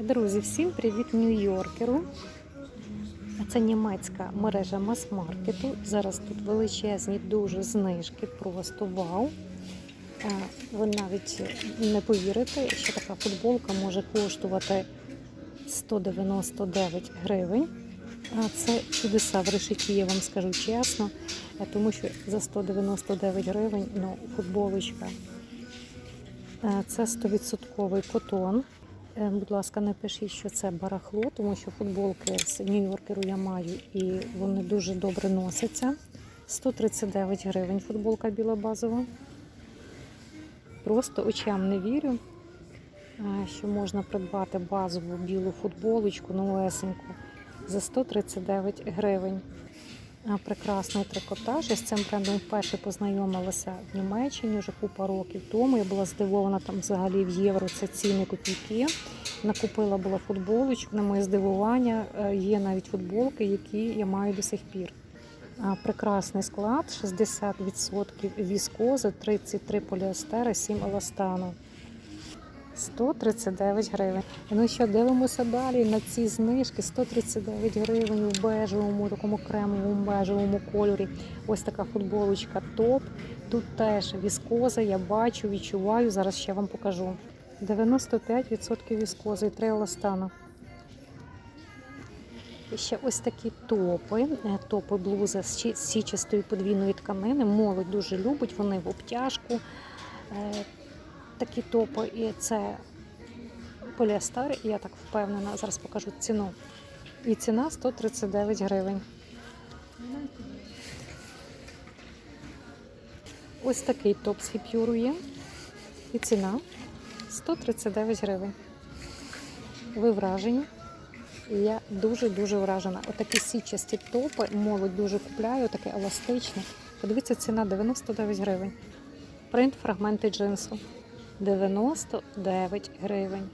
Друзі, всім привіт Нью-Йоркеру. Це німецька мережа мас-маркету. Зараз тут величезні дуже знижки, просто вау. Е, Ви навіть не повірите, що така футболка може коштувати 199 гривень. Це чудеса в решеті, я вам скажу чесно, е, тому що за 199 гривень ну, футболочка. Е, Це 100% котон. Е, Будь ласка, не пишіть, що це барахло, тому що футболки з Нью-Йоркеру я маю і вони дуже добре носяться. 139 гривень футболка біла базова. Просто очам не вірю, е, що можна придбати базову білу футболочку новесеньку за 139 гривень. Прекрасний трикотаж. Я з цим брендом вперше познайомилася в Німеччині вже купа років тому. Я була здивована там взагалі в євро. Це ціни копійки. Накупила була футболочку. На моє здивування е, є навіть футболки, які я маю до сих пір. Прекрасний склад: 60% віскози, 33 поліестера, 7 еластану. 139 гривень. Ну що, дивимося далі на ці знижки. 139 гривень у бежевому, такому кремовому бежевому кольорі. Ось така футболочка топ. Тут теж віскоза, я бачу, відчуваю. Зараз ще вам покажу. 95% віскози і 3 еластана. Ще ось такі топи, е, топи блузи з січастої подвійної тканини. Молодь дуже любить, вони в обтяжку. Такі топи, і це поліестер, і я так впевнена, зараз покажу ціну. І ціна 139 гривень. Ось такий топ з хіпюру є. І ціна 139 гривень. Ви вражені? Я дуже-дуже вражена. Отакі січасті топи, молодь дуже купляє, таке еластичне. Подивіться, ціна 99 гривень. Принт фрагменти джинсу. 99 гривень.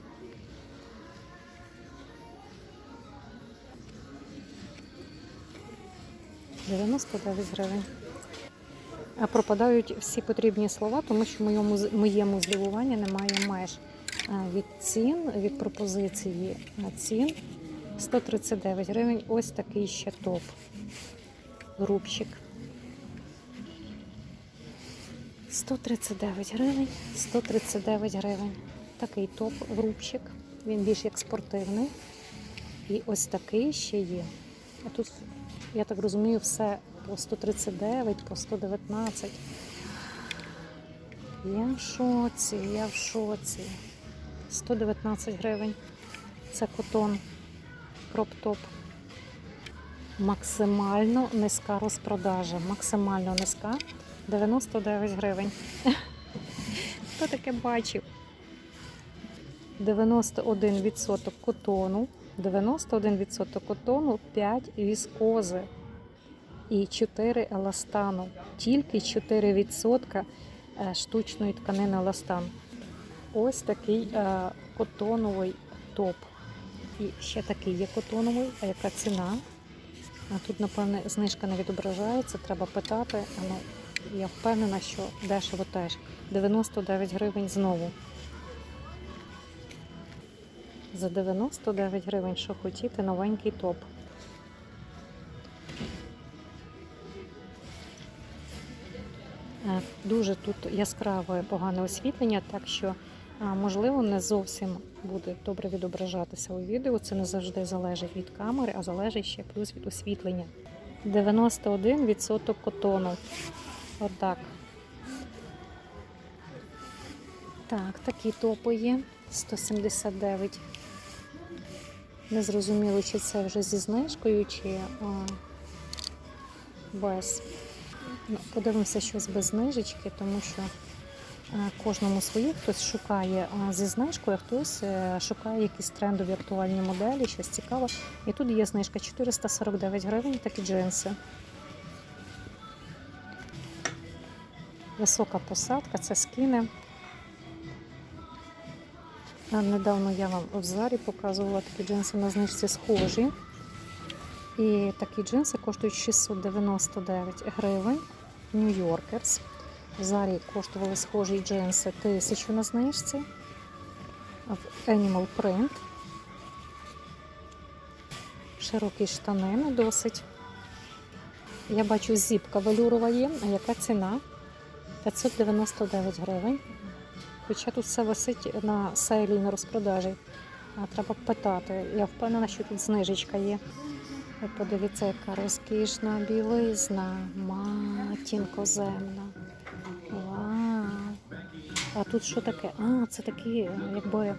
«99 гривень. А пропадають всі потрібні слова, тому що моєму, моєму здивуванні немає меж. Від цін, від пропозиції а, цін 139 гривень. Ось такий ще топ. Рубчик. 139 гривень, 139 гривень. Такий топ грубчик. Він більш як спортивний. І ось такий ще є. А тут, я так розумію, все по 139, по 119. Я в шоці, я в шоці. 119 гривень. Це котон, кроп-топ. Максимально низька розпродажа. Максимально низька. 99 гривень. Хто таке бачив? 91% котону, 91% котону, 5 віскози і 4 еластану. Тільки 4% е, штучної тканини еластан. Ось такий е, котоновий топ. І ще такий є котоновий. А яка ціна? А тут, напевне, знижка не відображається, треба питати. Я впевнена, що дешево теж. 99 гривень знову. За 99 гривень, що хотіти, новенький топ. Е, Дуже тут яскраве погане освітлення, так що можливо не зовсім буде добре відображатися у відео. Це не завжди залежить від камери, а залежить ще плюс від освітлення. 91% котону. Отак. Так, такі топи є. 179. Не зрозуміло, чи це вже зі знижкою, чи а, без. Ну, подивимося щось без знижечки, тому що а, кожному своє хтось шукає зі знижкою, а хтось е, шукає якісь трендові актуальні моделі, щось цікаве. І тут є знижка 449 гривень, такі джинси. Висока посадка, це скіни. А Недавно я вам в зарі показувала такі джинси на знижці схожі. І такі джинси коштують 699 гривень. Нью-Йоркерс. В зарі коштували схожі джинси 1000 на знижці. В Animal Print Широкі штанини досить. Я бачу зіпка велюрова є. А яка ціна? 599 гривень. Хоча тут все висить на сейлі на розпродажі. А треба питати. Я впевнена, що тут знижечка є. Подивіться, яка розкішна білизна. Матінко земна. А тут що таке? А, це такі, якби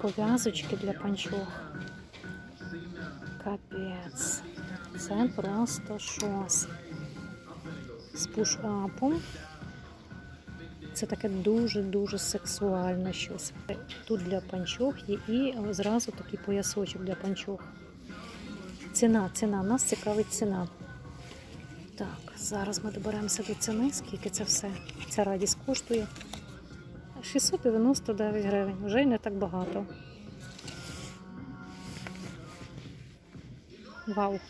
пов'язочки для панчох. Капець. Це просто щось. З пуш-апом. Це таке дуже-дуже сексуальне щось. Тут для панчох є і зразу такий поясочок для панчох. Ціна, ціна, нас цікавить ціна. Так, зараз ми доберемося до ціни, скільки це все. Ця радість коштує. 699 гривень, вже й не так багато. Вау!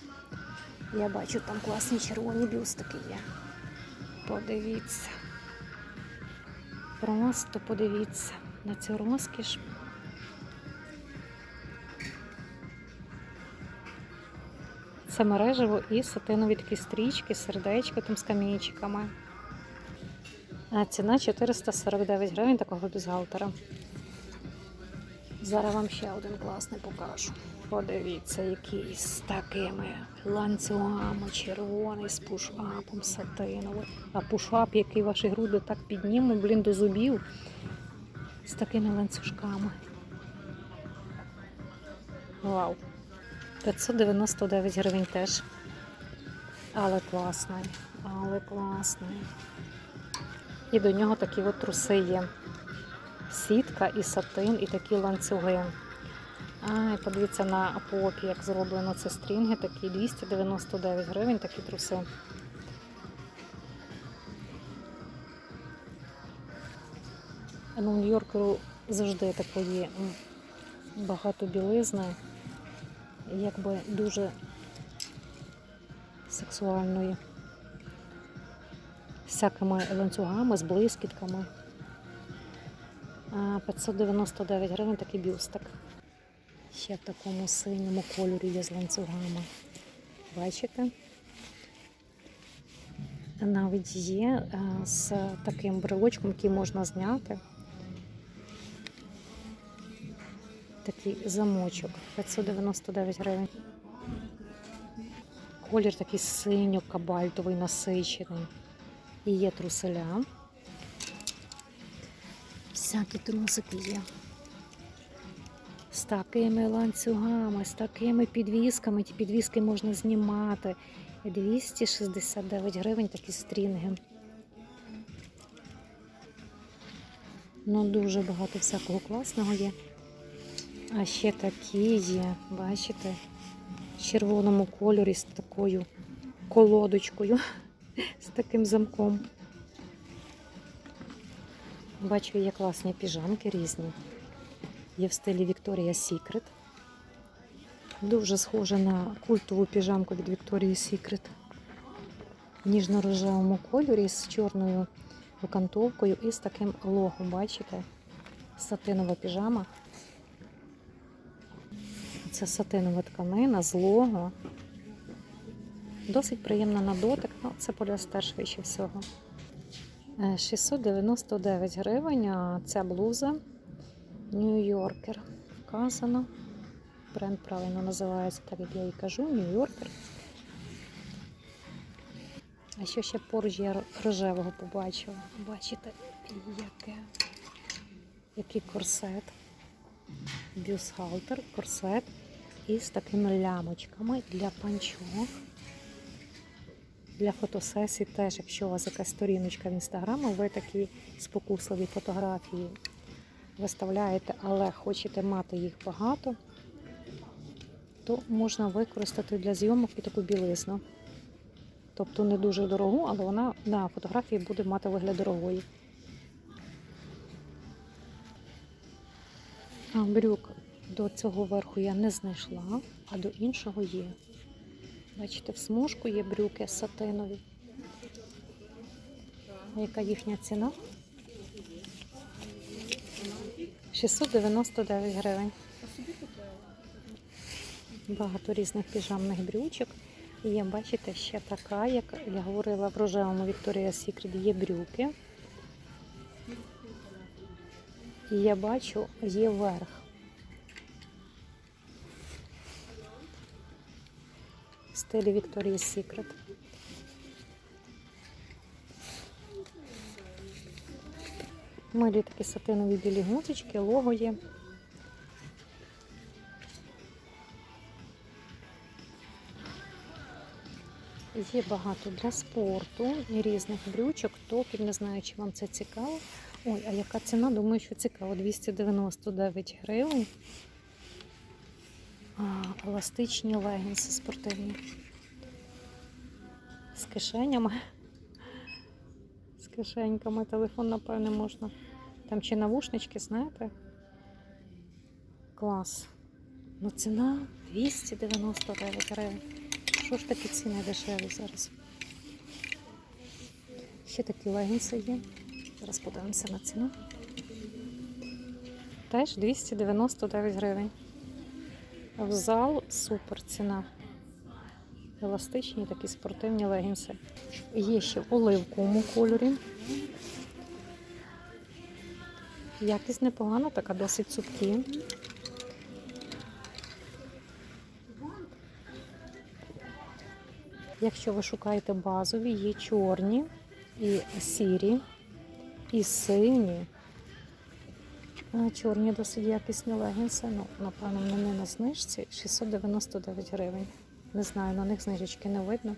Я бачу, там класні червоні бюстики є. Подивіться. Просто подивіться на цю розкіш. Це мережево і сатинові такі стрічки, сердечко там з камінчиками. Ціна 449 гривень такого бюстгальтера. Зараз вам ще один класний покажу. Подивіться, який з такими ланцюгами червоний з пушапом сатиновий. А пушап, який ваші груди так підніме, блін, до зубів з такими ланцюжками. Вау! 599 гривень теж. Але класний, але класний. І до нього такі от труси є. Сітка і сатин, і такі ланцюги. А, і подивіться на попі, як зроблено це стрінги, такі 299 гривень, такі труси. Ну, в Нью-Йорку завжди такої багато білизни, якби дуже сексуальної. Всякими ланцюгами, з блискітками. А, 599 гривень такий бюстик. Ще в такому синьому кольорі є з ланцюгами. Бачите? Навіть є з таким брелочком, який можна зняти. Такий замочок 599 гривень. Колір такий синьо-кабальтовий насичений. І є труселя. Всякі трусики є. З такими ланцюгами, з такими підвісками. Ті підвіски можна знімати. 269 гривень такі стрінги. Ну, дуже багато всякого класного є. А ще такі є, бачите, в червоному кольорі з такою колодочкою, з таким замком. Бачу, є класні піжамки різні. Є в стилі Victoria's Secret. Дуже схожа на культову піжамку від Victoria's Secret. В ніжно-рожевому кольорі з чорною окантовкою і з таким лого, бачите? Сатинова піжама. Це сатинова тканина з лого. Досить приємна на дотик, ну це поліестер швидше всього. Е, 699 гривень, а ця блуза Нью-Йоркер. Вказано. Бренд правильно називається, так як я і кажу, Нью-Йоркер. А що ще поруч я рожевого побачила? Бачите, яке, який корсет. Бюстгальтер, корсет із такими лямочками для панчох. Для фотосесій теж, якщо у вас якась сторіночка в інстаграму, ви такі спокусливі фотографії виставляєте, але хочете мати їх багато, то можна використати для зйомок і таку білизну. Тобто не дуже дорогу, але вона на фотографії буде мати вигляд дорогої. А брюк до цього верху я не знайшла, а до іншого є. Бачите, в смужку є брюки сатинові. Яка їхня ціна? 699 гривень. Багато різних піжамних брючок. І Є, бачите, ще така, як я говорила в рожевому Victoria's Secret, є брюки. І я бачу, є верх. Стилі Victoria's Secret. Милі такі сатинові білі гудзички, лого є. Є багато для спорту різних брючок, топів. Не знаю, чи вам це цікаво. Ой, а яка ціна? Думаю, що цікаво. 299 гривень. А, еластичні легінси спортивні. З кишенями. З кишеньками. Телефон, напевне, можна. Там чи навушнички, знаєте? Клас. Ну, ціна 299 гривень. Що ж такі ціни дешеві зараз? Ще такі легінси є. Зараз подивимося на ціну. Теж 299 гривень. В зал супер ціна. Еластичні такі спортивні легінси. Є ще в оливковому кольорі. Якість непогана, така досить цупкі. Якщо ви шукаєте базові, є чорні і сірі, і сині. Чорні досить якісні легінси. Ну, напевно, вони на знижці 699 гривень. Не знаю, на них знижечки не видно.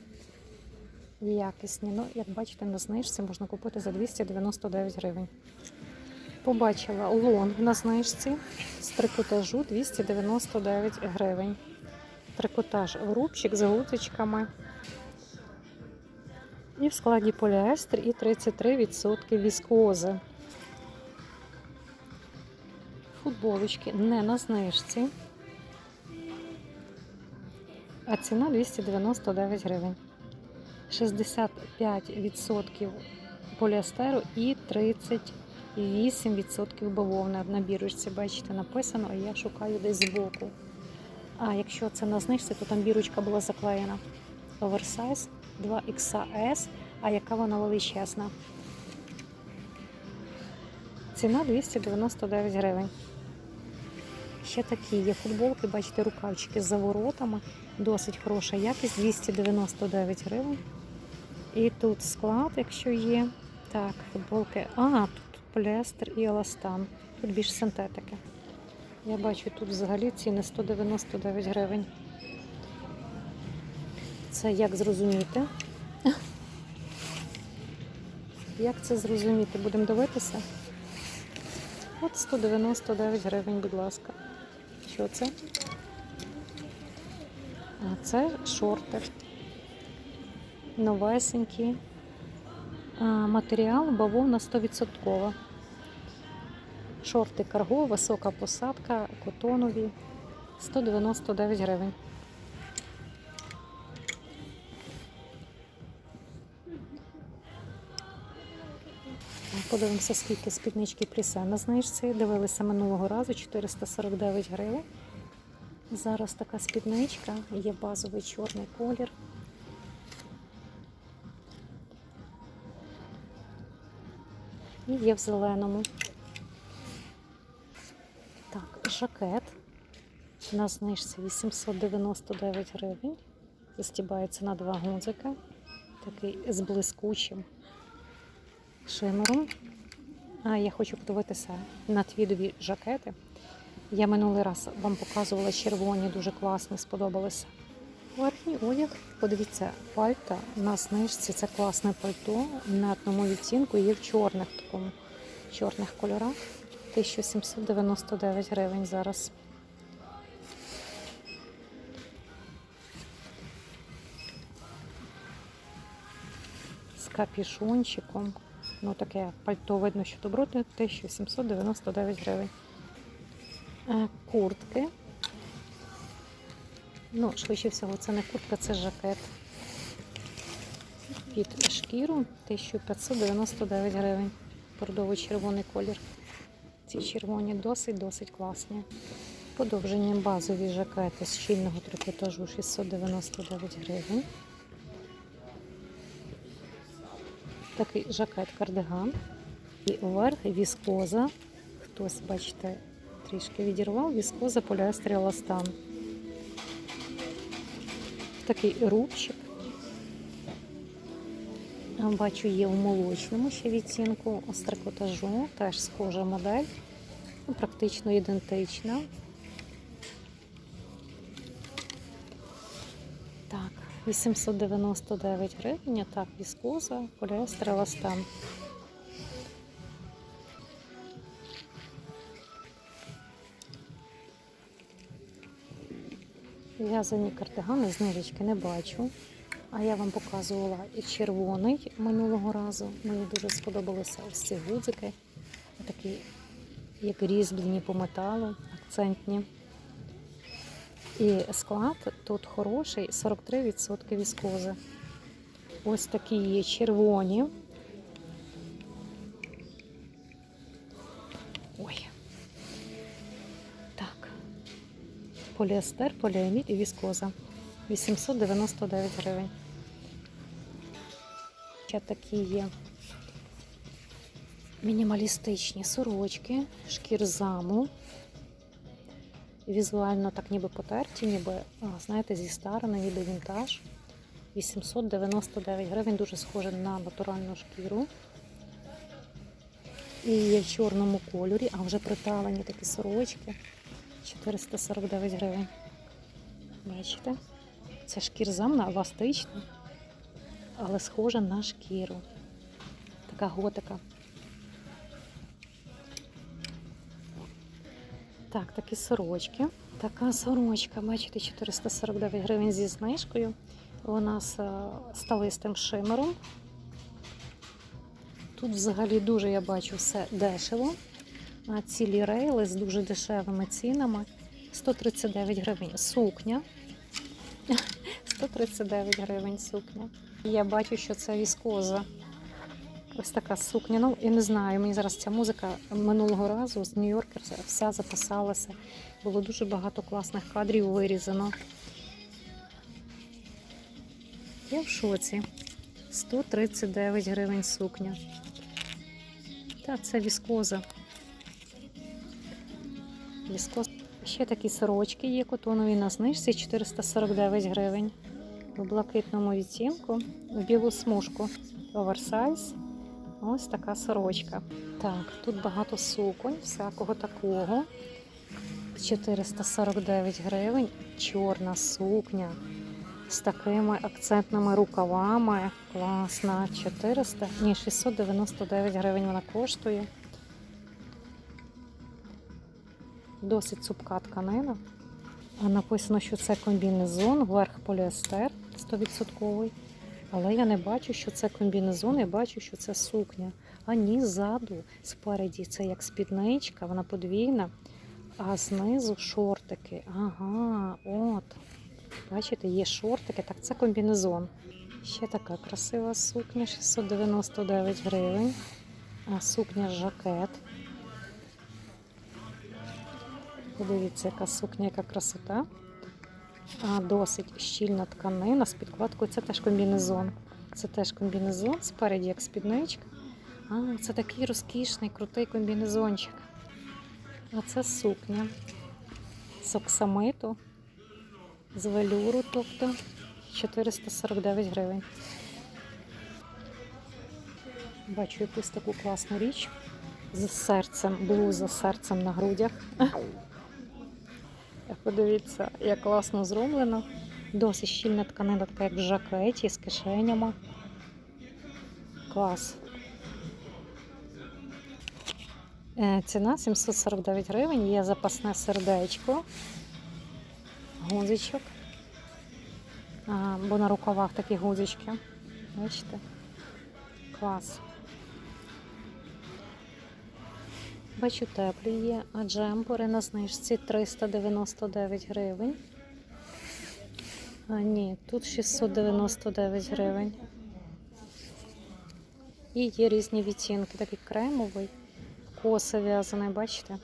Якісні. Ну, як бачите, на знижці можна купити за 299 гривень. Побачила лонг на знижці з трикотажу 299 гривень. Трикотаж рубчик з гудзичками. І в складі поліестер і 33% віскози. Футболочки не на знижці. А ціна 299 гривень. 65% поліестеру і 38% бавовни. На бірочці, бачите, написано, а я шукаю десь збоку. А якщо це на знижці, то там бірочка була заклеєна. Оверсайз 2XS, а яка вона величезна. Ціна 299 гривень. Ще такі є футболки, бачите, рукавчики з заворотами. Досить хороша якість, 299 гривень. І тут склад, якщо є. Так, футболки. А, тут поліестер і еластан. Тут більш синтетики. Я бачу, тут взагалі ціни 199 гривень. Це як зрозуміти? Як це зрозуміти? Будемо дивитися. От 199 гривень, будь ласка. Що це? А це шорти. Новесенькі. Матеріал бавовна 100%. Шорти карго, висока посадка, котонові. 199 гривень. Подивимося, скільки спіднички плісе на знижці. Дивилися минулого разу 449 гривень. Зараз така спідничка, є базовий чорний колір. І є в зеленому. Так, жакет. На знижці 899 гривень. Застібається на два гудзика. Такий з блискучим шимером. А я хочу подивитися на твідові жакети. Я минулий раз вам показувала червоні, дуже класні, сподобалися. Верхній одяг, подивіться, пальта на знижці. Це класне пальто на одному відтінку. Є в чорних такому чорних кольорах. 1799 гривень зараз. З капішончиком. Ну, таке пальто видно, що добротне 1799 гривень. Е, Куртки. Ну, швидше всього, це не куртка, це жакет. Під шкіру 1599 гривень. Бордовий червоний колір. Ці червоні досить-досить класні. Подовжені базові жакети з щільного трикотажу 699 гривень. Такий жакет кардиган. І вверх віскоза. Хтось, бачите, трішки відірвав. Віскоза поліестер еластан. Такий рубчик. Бачу, є в молочному ще відтінку з. Теж схожа модель. Ну, Практично ідентична. Так, 899 гривень, так, віскоза, поліестер, еластан. В'язані кардигани з нирічки не бачу. А я вам показувала і червоний минулого разу. Мені дуже сподобалися ось ці гудзики. Такі, як різьблені по металу, акцентні. І склад тут хороший, 43% віскози. Ось такі є червоні. Ой. Так. Поліестер, поліамід і віскоза. 899 гривень. Ще такі є мінімалістичні сорочки, шкірзаму. Візуально так ніби потерті, ніби, знаєте, зі старими, ніби вінтаж. 899 гривень, дуже схоже на натуральну шкіру. І є в чорному кольорі, а вже приталені такі сорочки. 449 гривень. Бачите? Це шкірзамна, еластична, але схожа на шкіру. Така готика. Так, такі сорочки. Така сорочка, бачите, 449 гривень зі знижкою. Вона з е, сталистим шимером. Тут взагалі дуже я бачу все дешево. А цілі рейли з дуже дешевими цінами. 139 гривень. Сукня. 139 гривень сукня. Я бачу, що це віскоза. Ось така сукня. Ну, я не знаю, мені зараз ця музика минулого разу з Нью-Йоркер вся записалася. Було дуже багато класних кадрів вирізано. Я в шоці. 139 гривень сукня. Так, це віскоза. Віскоза. Ще такі сорочки є котонові на знижці 449 гривень. У блакитному відтінку, в білу смужку. Оверсайз. Ось така сорочка. Так, тут багато суконь, всякого такого. 449 гривень. Чорна сукня з такими акцентними рукавами. Класна. 400, ні, 699 гривень вона коштує. Досить цупка тканина. Написано, що це комбінезон, верх поліестер 100%. Але я не бачу, що це комбінезон, я бачу, що це сукня. А ні, ззаду, спереді це як спідничка, вона подвійна, а знизу шортики. Ага, от. Бачите, є шортики, так це комбінезон. Ще така красива сукня, 699 гривень. А сукня жакет. Подивіться, яка сукня, яка красота. Досить щільна тканина з підкладкою. Це теж комбінезон. Це теж комбінезон, спереді як спідничка. А, це такий розкішний, крутий комбінезончик. А це сукня з оксамиту, з велюру, тобто 449 гривень. Бачу якусь таку класну річ з серцем, блуза з серцем на грудях. Подивіться, як класно зроблено. Досить щільна тканина, така як в жакеті з кишенями. Клас. Е, Ціна 749 гривень, є запасне сердечко, гудзичок. А, бо на рукавах такі гудзички. Бачите? Клас. Бачу, теплі є, а джемпери на знижці 399 гривень. А ні, тут 699 гривень. І є різні відтінки, такий кремовий, коси в'язаний, бачите?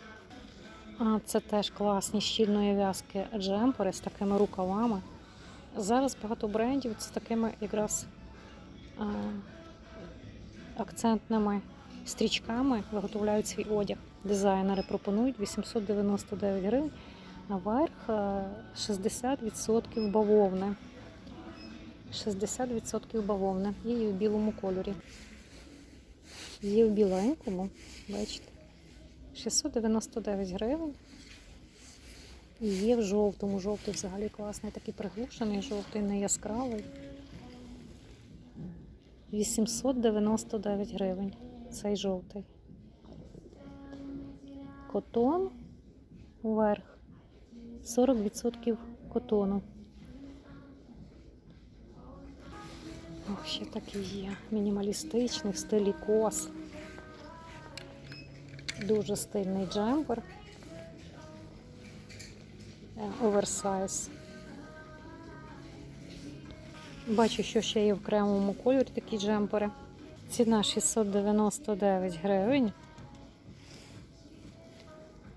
А це теж класні щільної в'язки джемпери з такими рукавами. Зараз багато брендів з такими якраз а, акцентними стрічками виготовляють свій одяг. Дизайнери пропонують 899 гривень, а верх е, 60% бавовни. 60% бавовни. Є в білому кольорі. Є в біленькому, бачите, 699 гривень. І є в жовтому. Жовтий взагалі класний, такий приглушений, жовтий, не яскравий. 899 гривень. Цей жовтий. Котон вверх. 40% котону. Ох, ще такий є. Мінімалістичний в стилі кос. Дуже стильний джемпер. Е, Оверсайз. Бачу, що ще є в кремовому кольорі такі джемпери. Ціна 699 гривень.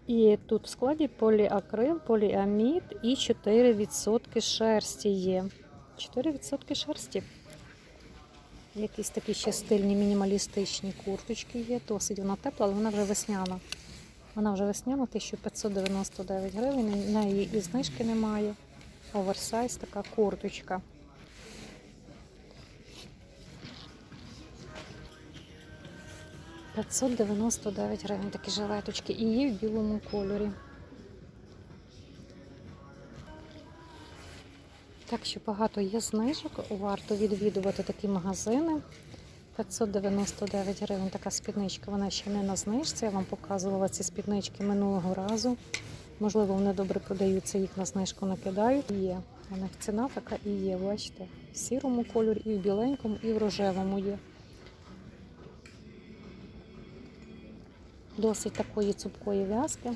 І тут в складі поліакрил, поліамід і 4% шерсті є. 4% шерсті. Якісь такі ще стильні мінімалістичні курточки є. Досить вона тепла, але вона вже весняна. Вона вже весняна, 1599 гривень. На її і знижки немає. Оверсайз така курточка. П'ятсот дев'яносто дев'ять гривень такі жилеточки і є в білому кольорі. Так що багато є знижок, варто відвідувати такі магазини. 599 гривень така спідничка, вона ще не на знижці. Я вам показувала ці спіднички минулого разу. Можливо, вони добре продаються, їх на знижку накидають. Є. У них ціна така і є, бачите. В сірому кольорі, і в біленькому, і в рожевому є. Досить такої цупкої в'язки.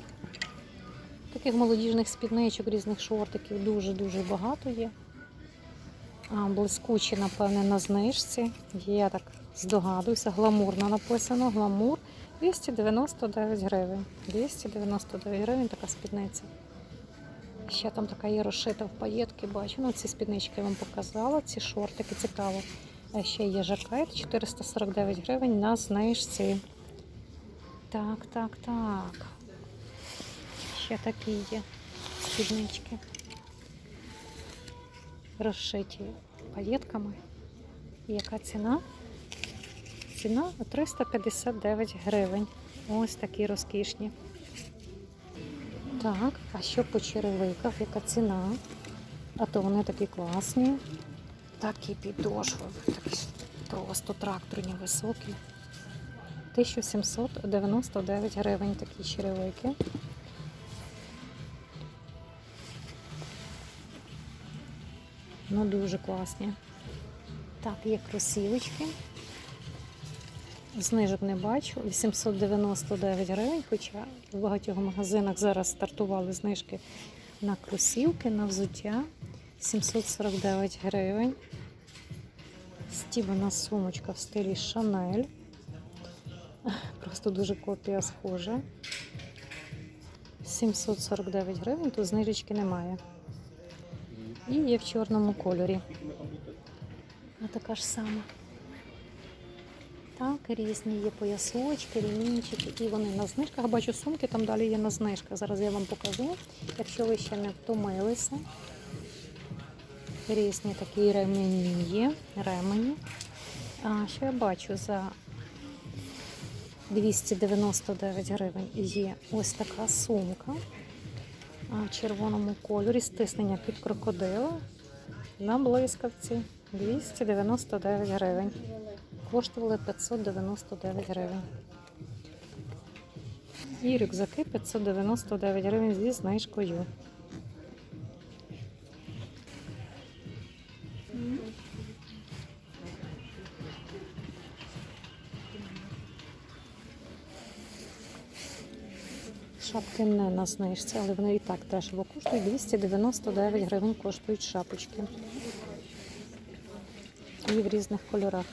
Таких молодіжних спідничок, різних шортиків дуже-дуже багато є. Блискучі, напевне, на знижці. Я так здогадуюся, гламурно написано, гламур 299 гривень. 299 гривень така спідниця. Ще там така є розшита в паєтки, бачу. Ну, ці спіднички я вам показала, ці шортики цікаво. А ще є жакет 449 гривень на знижці. Так, так, так. Ще такі є спіднички. Розшиті паєтками. Яка ціна? Ціна 359 гривень. Ось такі розкішні. Так, а що по черевиках? Яка ціна? А то вони такі класні. Такі підошви, такі просто тракторні високі. 1799 гривень такі черевики. Ну, дуже класні. Так, є кросівочки. Знижок не бачу. 899 гривень, хоча в багатьох магазинах зараз стартували знижки на кросівки, на взуття. 749 гривень. Стібана сумочка в стилі Шанель. Просто дуже копія схожа. 749 гривень, тут знижечки немає. І є в чорному кольорі. А така ж сама. Так, різні є поясочки, ремінчики, і вони на знижках. Бачу сумки, там далі є на знижках. Зараз я вам покажу. Якщо ви ще не втомилися. Різні такі ремені є, ремені. А що я бачу за 299 гривень є ось така сумка в червоному кольорі, стиснення під крокодила на блискавці 299 гривень. Коштували 599 гривень. І рюкзаки 599 гривень зі знижкою. Не на знижці, але вони і так дешево коштують. 299 гривень коштують шапочки. І в різних кольорах.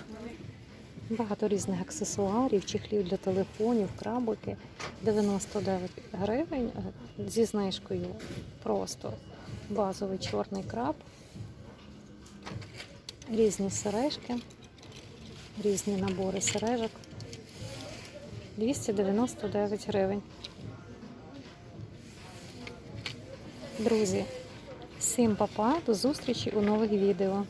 Багато різних аксесуарів, чехлів для телефонів, крабики. 99 гривень зі знижкою. Просто базовий чорний краб, різні сережки, різні набори сережок. 299 гривень. Друзі, всім папа, до зустрічі у нових відео.